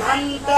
ঘণ্টা।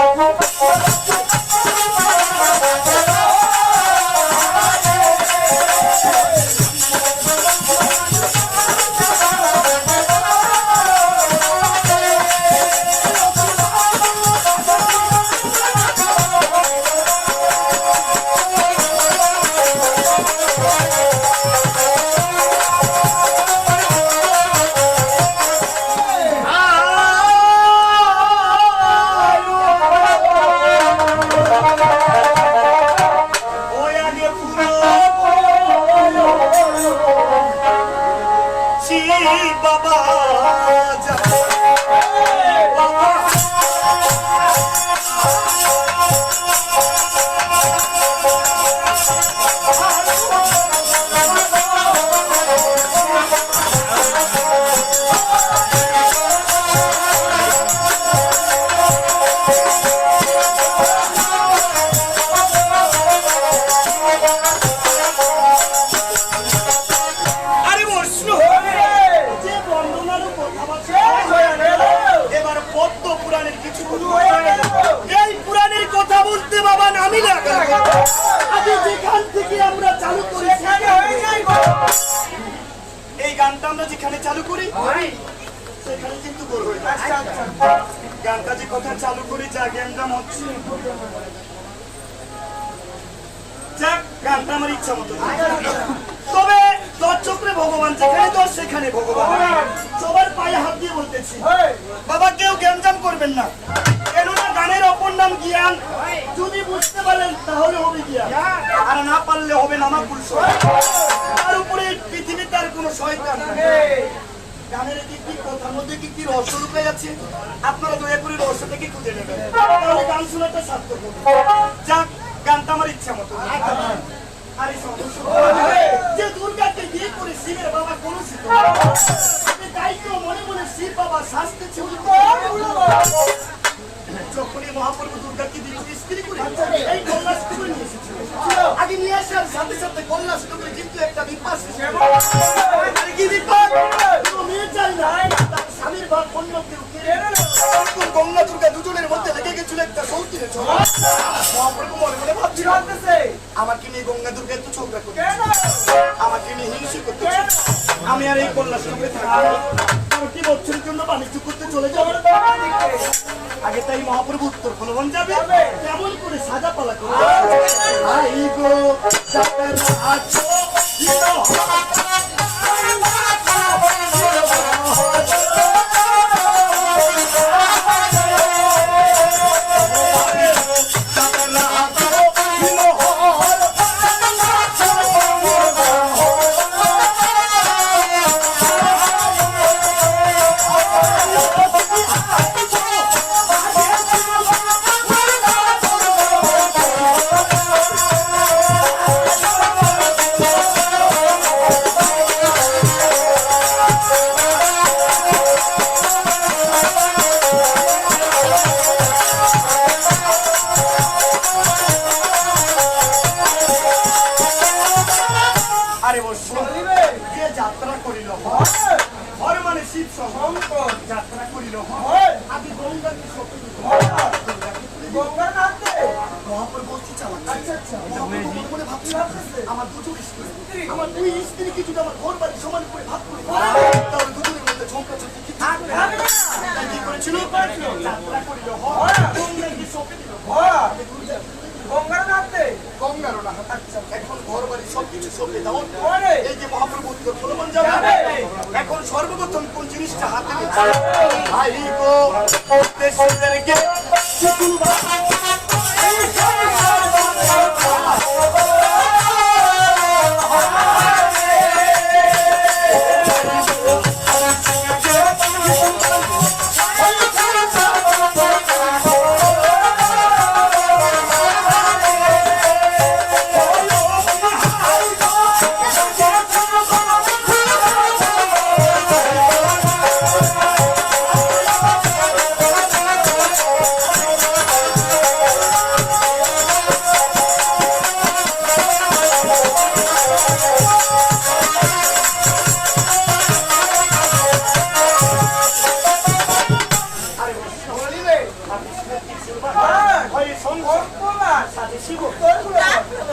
আমরা যেখানে চালু করি সেখানে কিন্তু গোল হয়ে যায়। গানটা যে কথা চালু করি যা জ্ঞানদাম হচ্ছে। যাক গানটা আমার ইচ্ছা মতো। তবে দর্শকরে ভগবান যেখানে দশ সেখানে ভগবান। সবার পায়ে হাত দিয়ে বলতেছি বাবা কেউ জ্ঞানজাম করবেন না। কেননা গানের অপর নাম জ্ঞান। যদি বুঝতে পারেন তাহলে হবে জ্ঞান। আর না পারলে হবে তার উপরে পৃথিবীতে আর কোনো শয়তান নাই। শিবের বাবা কোন শিব দায়িত্ব মনে মনে শিব বাবা শাস্তি ছিল যখনই মহাপ্রভু দুর্গাকে দ্বিতীয় স্ত্রী করে এই কন্যাষ্টমী নিয়ে এসেছিল আগে নিয়ে আসার সাথে সাথে কন্যাষ্টমী কিন্তু একটা বিপাস কি বিপাস কোনো মেয়ে চাই না। তার স্বামীর ভাগ অন্য কেউ। কেড়ে নেয়। তখন গঙ্গা দুর্গা দুজনের মধ্যে লেগে গেছিল একটা সৌতিরে মনে মনে ভাবছিল আমাকে নিয়ে গঙ্গা দুর্গা এত ঝগড়া করছে আমাকে নিয়ে হিংসে করতে আমি আর এই কন্যার সঙ্গে থাকি প্রতি বছরের জন্য বাণিজ্য করতে চলে যাব? আগে তাই মহাপ্রভু উত্তর ফলবন যাবে। কেমন করে সাজা পালা করে আই গো যাতার যাত্রা করিল হর মানে শিব সহ যাত্রা করিল আদি গঙ্গাকে সত্য মহাপ্রভু বলছি চালাক। মহাপ্রভু মনে মনে ভাবছিল, আমার দুটো স্ত্রী আমার দুই স্ত্রী কিছু আমার ঘর বাড়ি সমান করে ভাগ করে তাহলে দুজনের মধ্যে ঝগড়া ঝাঁটি কি থাকবে? কি করেছিল যাত্রা করিল হর গঙ্গাকে সপে দিল গঙ্গারও না আচ্ছা এখন ঘর বাড়ি সবকিছু সপে দাও ভাই গো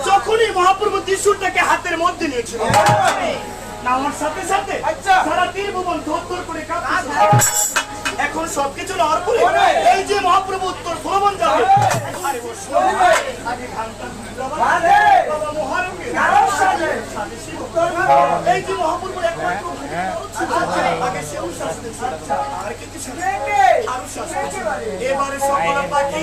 যখনই মহাপ্রভু ত্রিশূলটাকে হাতের মধ্যে নিয়েছিল নামার সাথে সাথে আচ্ছা। সারা তীর ভুবন থর করে এখন সবকিছু নেওয়ার পরে। এই যে মহাপ্রভু উত্তর ভ্রমণ যাবে। এই যে মহাপ্রভুর একমাত্র আগে সেও সাজতেছে। আর সাজতেছে। এবারে সকল পাখি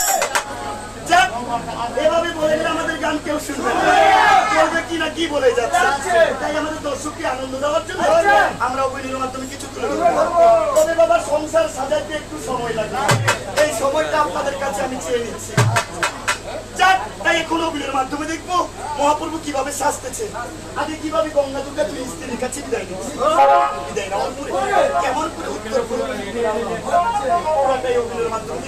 যাক, এভাবে বলে গেলে আমাদের গান কেউ শুনবে না বলবে কি না কি বলে যাচ্ছে যাচ্ছে। তাই আমাদের দর্শককে আনন্দ দেওয়ার জন্য। আমরা অভিনয়ের মাধ্যমে কিছু তুলে তবে বাবা সংসার সাজাইতে একটু সময় লাগে এই সময়টা আপনাদের কাছে আমি চেয়ে নিচ্ছি তাই এখন অভিনয়ের মাধ্যমে দেখব মহাপ্রভু কীভাবে সাজতেছে। আগে কীভাবে গঙ্গা দুর্গা তুই স্ত্রীর কাছে বিদায় বিদায় কেমন করে উত্তর পুরোটাই অভিনয়ের মাধ্যমে।